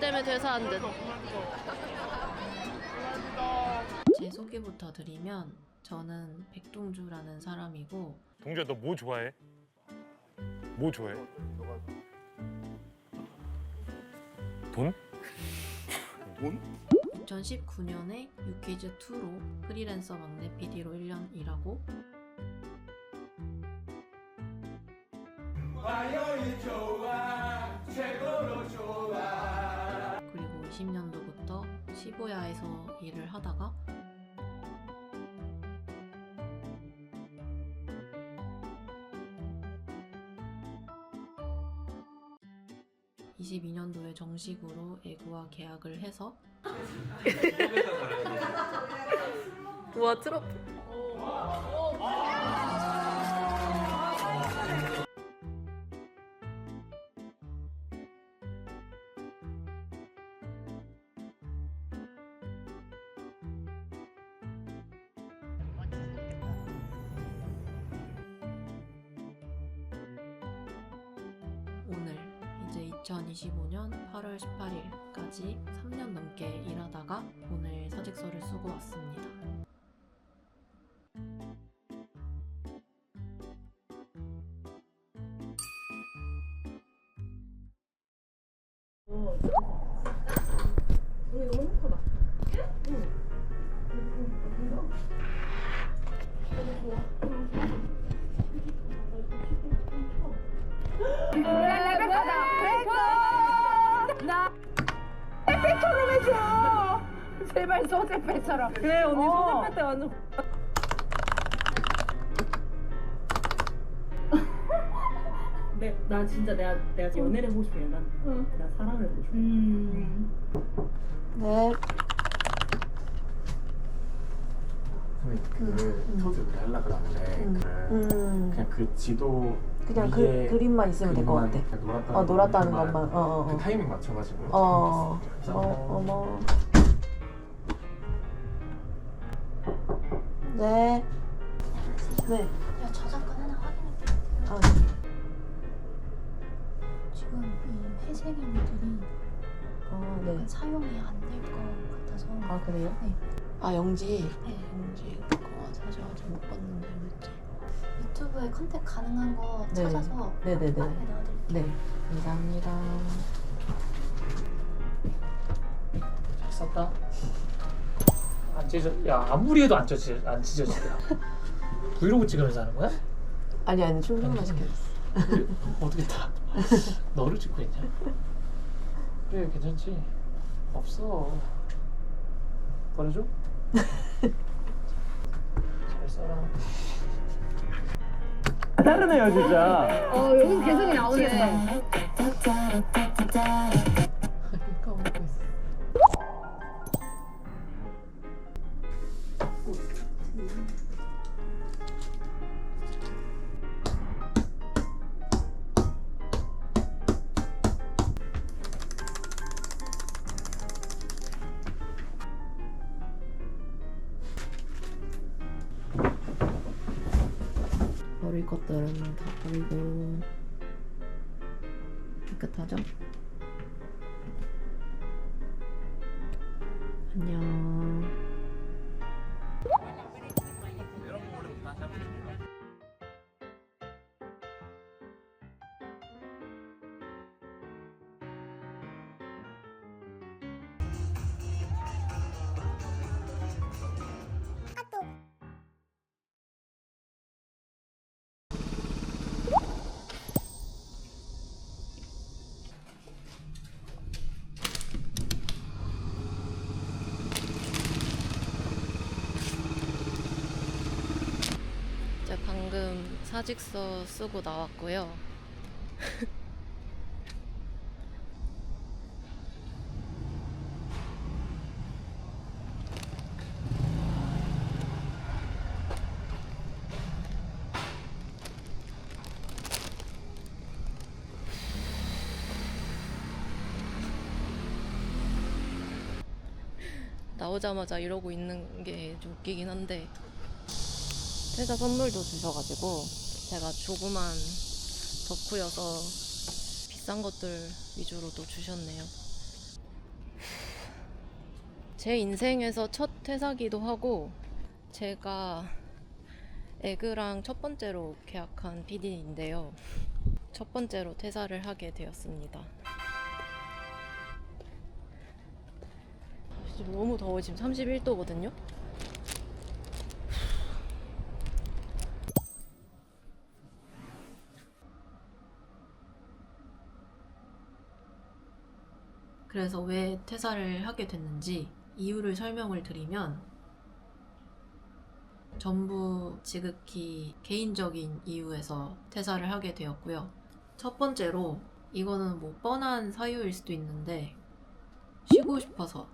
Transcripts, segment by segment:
때문에 안 돼. 제 소개부터 드리면 저는 백동주라는 사람이고 동주야 너 뭐 좋아해? 뭐 좋아해? 돈? 돈? 2019년에 유키즈 2로 프리랜서 막내 PD로 1년 일하고 그리고 20년도부터 시부야에서 일을 하다가 (22년도에) 정식으로 에그와 계약을 해서 우와 트러플 2025년 8월 18일까지 3년 넘게 일하다가 오늘 사직서를 쓰고 왔습니다. 소재배처럼. 그래 언니 소재배 때 완전. 내, 나 진짜 내가 내가 연애를 해보고 싶어 난 내가 사랑을 해보고 싶어 네. 선생님 그 소주를 하려고 그러는데 그 그냥 그 지도 그냥 그 그림만 있으면 될 것 같아. 놀았다는, 어 놀았다는 것만 것만. 어 어. 그 어. 타이밍 맞춰가지고 어. 어 어머. 네. 네. 야 저작권 하나 확인할게. 아, 지금 이 회생인들이 어 네. 사용이 안 될 것 같아서. 아 그래요? 네. 아 영지 네. 영지 그거 사실 아직 못 봤는데 왜지? 유튜브에 컨택 가능한 거 네. 찾아서 네네네. 빨리 넣어드릴게요. 네. 감사합니다. 잘 썼다. 안 찢어. 야 아무리 해도 안 찢어 안 찢어지더라. 브이로그 찍으면서 하는 거야? 아니 아니 시켰어. 우리 어떻게 다 너를 찍고 있냐? 그래 괜찮지. 없어. 버려줘? 잘 써라. 다르네요 진짜 어 여기 계속 나오네. 다 버리고 깨끗하죠? 안녕. 사직서 쓰고 나왔고요. 나오자마자 이러고 있는 게 좀 웃기긴 한데 회사 선물도 주셔가지고 제가 조그만 덕후여서 비싼 것들 위주로 또 주셨네요. 제 인생에서 첫 퇴사기도 하고 제가 에그랑 첫 번째로 계약한 PD인데요. 첫 번째로 퇴사를 하게 되었습니다. 너무 더워 지금 31도거든요. 그래서 왜 퇴사를 하게 됐는지 이유를 설명을 드리면 전부 지극히 개인적인 이유에서 퇴사를 하게 되었고요. 첫 번째로 이거는 뭐 뻔한 사유일 수도 있는데 쉬고 싶어서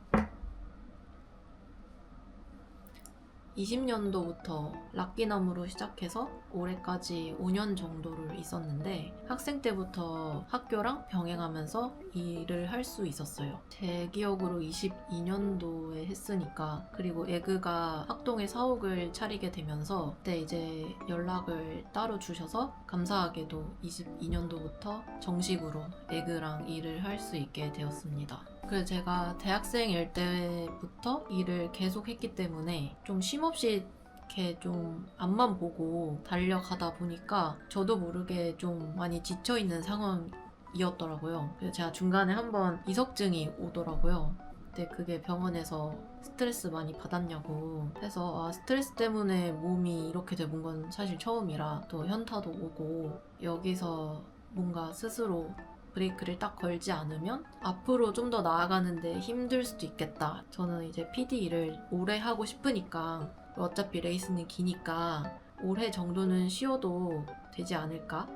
20년도부터 락기남으로 시작해서 올해까지 5년 정도를 있었는데 학생 때부터 학교랑 병행하면서 일을 할 수 있었어요. 제 기억으로 22년도에 했으니까 그리고 에그가 학동에 사옥을 차리게 되면서 그때 이제 연락을 따로 주셔서 감사하게도 22년도부터 정식으로 에그랑 일을 할 수 있게 되었습니다. 그래서 제가 대학생일 때부터 일을 계속 했기 때문에 좀 쉼없이 이렇게 좀 앞만 보고 달려가다 보니까 저도 모르게 좀 많이 지쳐있는 상황이었더라고요. 그래서 제가 중간에 한번 이석증이 오더라고요. 근데 그게 병원에서 스트레스 많이 받았냐고 해서 아, 스트레스 때문에 몸이 이렇게 돼본 건 사실 처음이라 또 현타도 오고 여기서 뭔가 스스로 브레이크를 딱 걸지 않으면 앞으로 좀 더 나아가는데 힘들 수도 있겠다. 저는 이제 PD 일을 오래 하고 싶으니까 어차피 레이스는 기니까 올해 정도는 쉬어도 되지 않을까?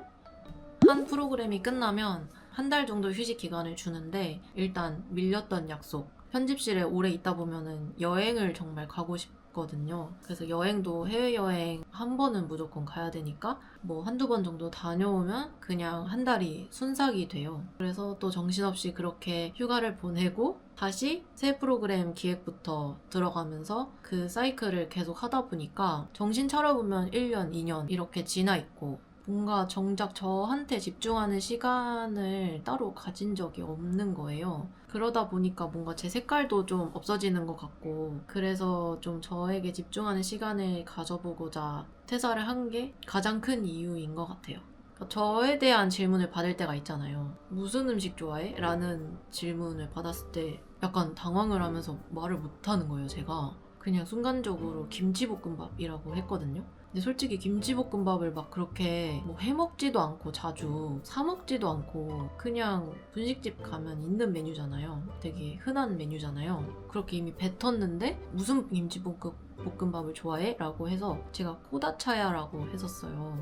한 프로그램이 끝나면 한 달 정도 휴식 기간을 주는데 일단 밀렸던 약속 편집실에 오래 있다 보면은 여행을 정말 가고 싶 거든요. 그래서 여행도 해외여행 한 번은 무조건 가야 되니까 뭐 한두 번 정도 다녀오면 그냥 한 달이 순삭이 돼요. 그래서 또 정신없이 그렇게 휴가를 보내고 다시 새 프로그램 기획부터 들어가면서 그 사이클을 계속 하다 보니까 정신 차려보면 1년, 2년 이렇게 지나 있고 뭔가 정작 저한테 집중하는 시간을 따로 가진 적이 없는 거예요. 그러다 보니까 뭔가 제 색깔도 좀 없어지는 것 같고, 그래서 좀 저에게 집중하는 시간을 가져보고자 퇴사를 한 게 가장 큰 이유인 것 같아요. 그러니까 저에 대한 질문을 받을 때가 있잖아요. 무슨 음식 좋아해? 라는 질문을 받았을 때 약간 당황을 하면서 말을 못 하는 거예요, 제가. 그냥 순간적으로 김치볶음밥이라고 했거든요. 근데 솔직히 김치볶음밥을 막 그렇게 뭐 해먹지도 않고 자주 사먹지도 않고 그냥 분식집 가면 있는 메뉴잖아요. 되게 흔한 메뉴잖아요. 그렇게 이미 뱉었는데 무슨 김치볶음밥을 좋아해? 라고 해서 제가 코다차야라고 했었어요.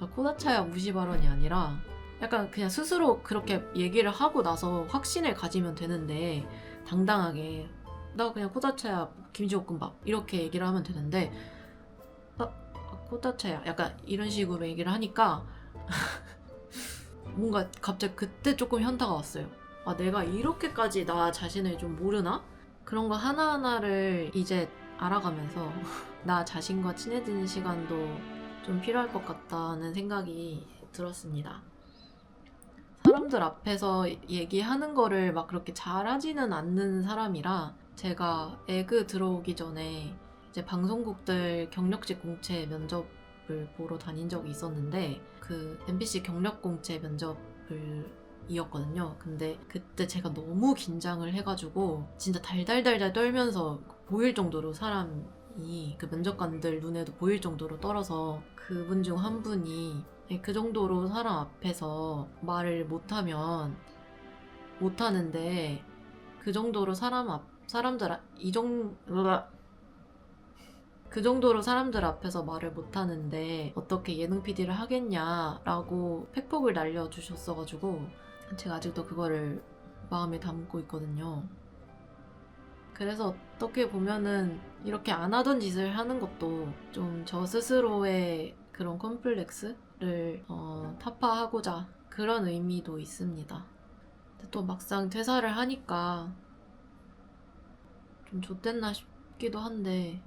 아, 코다차야 무시 발언이 아니라 약간 그냥 스스로 그렇게 얘기를 하고 나서 확신을 가지면 되는데 당당하게 나 그냥 코다차야 김치볶음밥 이렇게 얘기를 하면 되는데 아, 아, 코다차야 약간 이런 식으로 얘기를 하니까 뭔가 갑자기 그때 조금 현타가 왔어요 아 내가 이렇게까지 나 자신을 좀 모르나? 그런 거 하나하나를 이제 알아가면서 나 자신과 친해지는 시간도 좀 필요할 것 같다는 생각이 들었습니다. 사람들 앞에서 얘기하는 거를 막 그렇게 잘하지는 않는 사람이라 제가 에그 들어오기 전에 이제 방송국들 경력직 공채 면접을 보러 다닌 적이 있었는데 그 MBC 경력 공채 면접을 이었거든요. 근데 그때 제가 너무 긴장을 해가지고 진짜 달달달달 떨면서 보일 정도로 사람이 그 면접관들 눈에도 보일 정도로 떨어서 그분 중 한 분이 그 정도로 사람 앞에서 말을 못하면 못하는데 그 정도로 사람 앞 사람들 앞- 이 정... 그 정도로 사람들 앞에서 말을 못하는데 어떻게 예능 PD를 하겠냐라고 팩폭을 날려주셨어가지고 제가 아직도 그거를 마음에 담고 있거든요. 그래서 어떻게 보면은 이렇게 안 하던 짓을 하는 것도 좀 저 스스로의 그런 컴플렉스를 어, 타파하고자 그런 의미도 있습니다. 또 막상 퇴사를 하니까 좀 좆됐나 싶기도 한데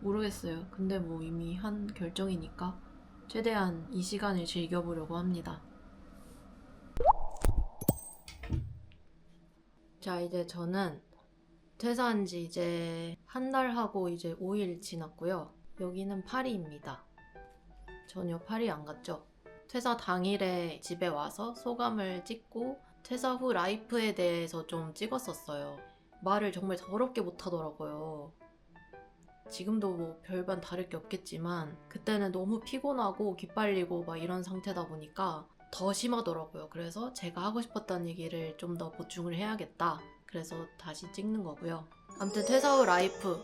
모르겠어요. 근데 뭐 이미 한 결정이니까 최대한 이 시간을 즐겨보려고 합니다. 자, 이제 저는 퇴사한 지 이제 한 달 하고 이제 5일 지났고요. 여기는 파리입니다. 전혀 파리 안 갔죠? 퇴사 당일에 집에 와서 소감을 찍고 퇴사 후 라이프에 대해서 좀 찍었었어요. 말을 정말 더럽게 못하더라고요. 지금도 뭐 별반 다를 게 없겠지만 그때는 너무 피곤하고 기빨리고 막 이런 상태다 보니까 더 심하더라고요. 그래서 제가 하고 싶었던 얘기를 좀 더 보충을 해야겠다. 그래서 다시 찍는 거고요. 아무튼 퇴사 후 라이프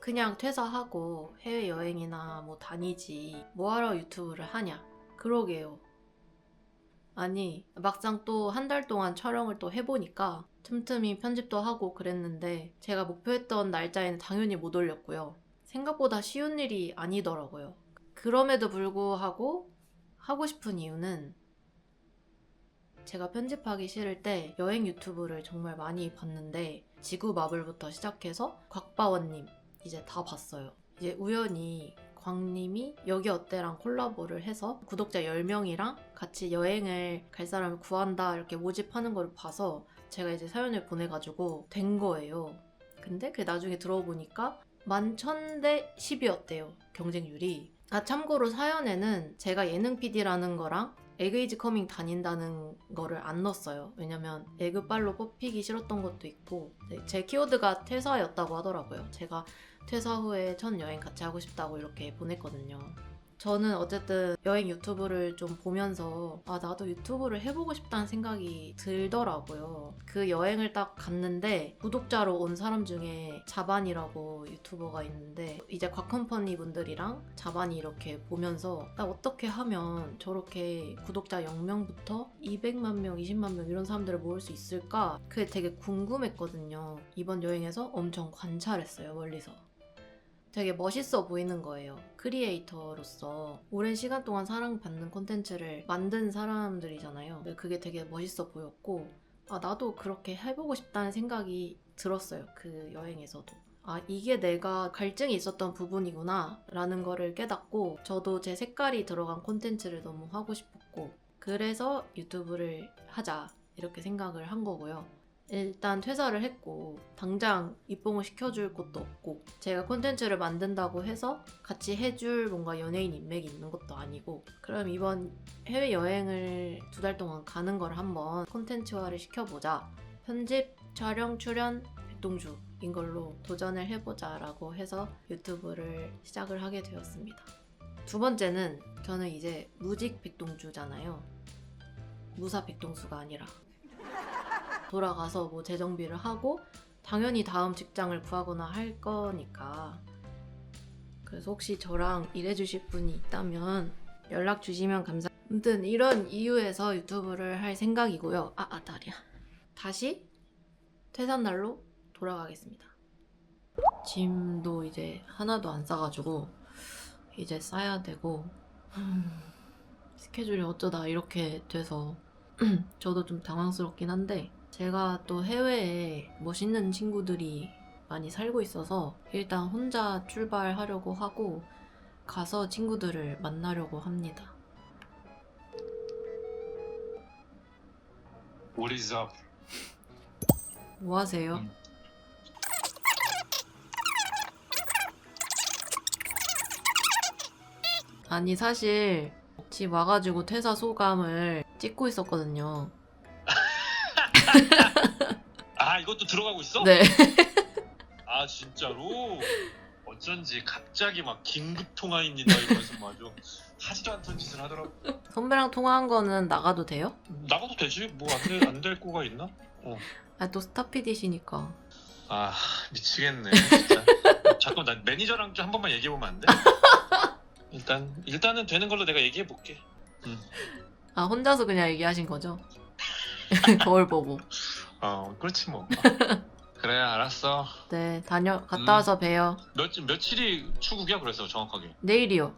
그냥 퇴사하고 해외여행이나 뭐 다니지 뭐하러 유튜브를 하냐 그러게요 아니 막상 또 한 달 동안 촬영을 또 해보니까 틈틈이 편집도 하고 그랬는데 제가 목표했던 날짜에는 당연히 못 올렸고요 생각보다 쉬운 일이 아니더라고요 그럼에도 불구하고 하고 싶은 이유는 제가 편집하기 싫을 때 여행 유튜브를 정말 많이 봤는데 지구 마블부터 시작해서 곽바원님 이제 다 봤어요. 이제 우연히 광님이 여기 어때랑 콜라보를 해서 구독자 10명이랑 같이 여행을 갈 사람을 구한다 이렇게 모집하는 걸 봐서 제가 이제 사연을 보내가지고 된 거예요. 근데 그 나중에 들어보니까 11,000대 10이었대요. 경쟁률이. 아 참고로 사연에는 제가 예능 PD라는 거랑 에그이지 커밍 다닌다는 거를 안 넣었어요. 왜냐면 에그빨로 뽑히기 싫었던 것도 있고 네, 제 키워드가 퇴사였다고 하더라고요. 제가 퇴사 후에 첫 여행 같이 하고 싶다고 이렇게 보냈거든요. 저는 어쨌든 여행 유튜브를 좀 보면서 아 나도 유튜브를 해보고 싶다는 생각이 들더라고요. 그 여행을 딱 갔는데 구독자로 온 사람 중에 자반이라고 유튜버가 있는데 이제 곽컴퍼니 분들이랑 자반이 이렇게 보면서 나 어떻게 하면 저렇게 구독자 0명부터 200만 명, 20만 명 이런 사람들을 모을 수 있을까? 그게 되게 궁금했거든요. 이번 여행에서 엄청 관찰했어요, 멀리서. 되게 멋있어 보이는 거예요. 크리에이터로서 오랜 시간 동안 사랑받는 콘텐츠를 만든 사람들이잖아요. 그게 되게 멋있어 보였고, 아, 나도 그렇게 해보고 싶다는 생각이 들었어요. 그 여행에서도. 아, 이게 내가 갈증이 있었던 부분이구나, 라는 거를 깨닫고, 저도 제 색깔이 들어간 콘텐츠를 너무 하고 싶었고, 그래서 유튜브를 하자, 이렇게 생각을 한 거고요. 일단 퇴사를 했고 당장 입봉을 시켜줄 곳도 없고 제가 콘텐츠를 만든다고 해서 같이 해줄 뭔가 연예인 인맥이 있는 것도 아니고 그럼 이번 해외여행을 두 달 동안 가는 걸 한번 콘텐츠화를 시켜보자. 편집, 촬영, 출연, 백동주인 걸로 도전을 해보자 라고 해서 유튜브를 시작을 하게 되었습니다. 두 번째는 저는 이제 무직 백동주잖아요. 무사 백동수가 아니라 돌아가서 뭐 재정비를 하고 당연히 다음 직장을 구하거나 할 거니까 그래서 혹시 저랑 일해주실 분이 있다면 연락 주시면 감사. 아무튼 이런 이유에서 유튜브를 할 생각이고요. 아, 아 다리야. 다시 퇴사 날로 돌아가겠습니다. 짐도 이제 하나도 안 싸가지고 이제 싸야 되고 음, 스케줄이 어쩌다 이렇게 돼서 저도 좀 당황스럽긴 한데 제가 또 해외에 멋있는 친구들이 많이 살고 있어서 일단 혼자 출발하려고 하고 가서 친구들을 만나려고 합니다. What is up? 뭐 하세요? 음. 아니 사실 집 와가지고 퇴사 소감을 찍고 있었거든요. 아 이것도 들어가고 있어? 네. 아 진짜로? 어쩐지 갑자기 막 긴급 통화입니다 이러면서 뭐 아주 하지도 않던 짓을 하더라고. 선배랑 통화한 거는 나가도 돼요? 나가도 되지? 뭐안될안될 거가 있나? 아또 스타 PD시니까. 아 미치겠네 진짜. 잠깐 나 매니저랑 좀 한 번만 얘기해 보면 안 돼? 일단 일단은 되는 걸로 내가 얘기해 볼게. 아 혼자서 그냥 얘기하신 거죠? 거울 보고. 어 그렇지 뭐. 그래 알았어. 네 다녀 갔다 음. 와서 봬요. 몇 며칠이 출국이야 그래서 정확하게. 내일이요.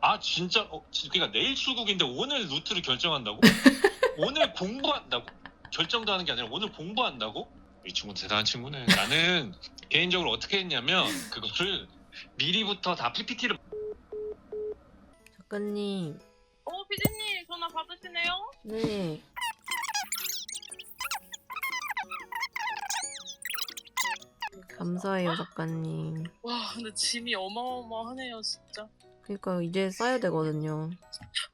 아 진짜 어, 지- 그러니까 내일 출국인데 오늘 루트를 결정한다고? 오늘 공부한다고? 결정도 하는 게 아니라 오늘 공부한다고? 이 친구 대단한 친구네. 나는 개인적으로 어떻게 했냐면 그거를 미리부터 다 PPT를 작가님. 어, 피디님 전화 받으시네요? 네. 감사해요 작가님. 와 근데 짐이 어마어마하네요 진짜. 그러니까 이제 써야 되거든요.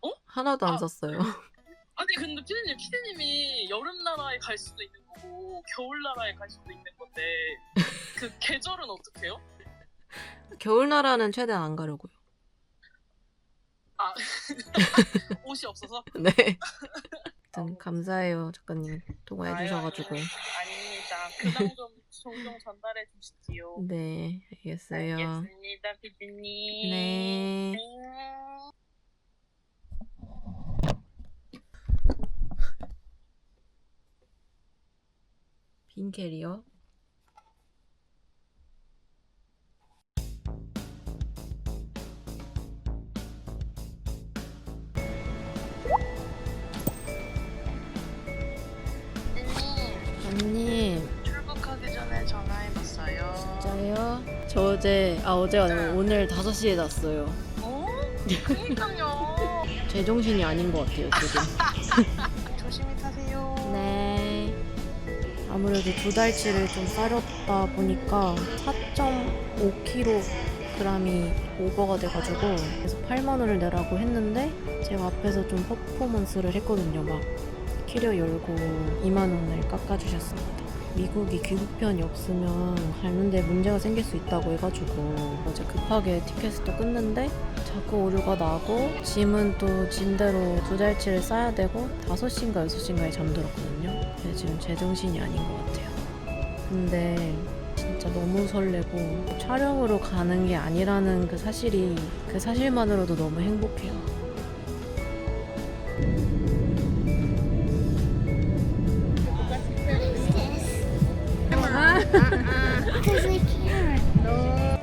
어? 하나도 안 아. 썼어요. 아니 근데 피디님 피디님이 여름 나라에 갈 수도 있는 거고 겨울 나라에 갈 수도 있는 건데 그 계절은 어떻게 해요? 겨울 나라는 최대한 안 가려고요. 아 옷이 없어서? 네. 아무튼 감사해요 작가님 통화해 아유, 주셔가지고. 아유, 아닙니다. 근황 좀 종종 전달해 주시지요. 네 알겠어요. 알겠습니다 피디님. 네. 네. 빈 캐리어. 저 어제 아 어제가 아니고 오늘 5시에 잤어요. 어? 그니까요. 제정신이 아닌 것 같아요 지금. 조심히 타세요. 네. 아무래도 두 달치를 좀 싸렸다 보니까 4.5kg이 오버가 돼가지고 그래서 8만 원을 내라고 했는데 제가 앞에서 좀 퍼포먼스를 했거든요. 막 키려 열고 2만 원을 깎아주셨습니다. 미국이 귀국편이 없으면 가는데 문제가 생길 수 있다고 해가지고 어제 급하게 티켓을 또 끊는데 자꾸 오류가 나고 짐은 또 짐대로 두 달치를 싸야 되고 5시인가 6시인가에 잠들었거든요. 근데 지금 제정신이 아닌 것 같아요. 근데 진짜 너무 설레고 촬영으로 가는 게 아니라는 그 사실이 그 사실만으로도 너무 행복해요. Because I can't. No.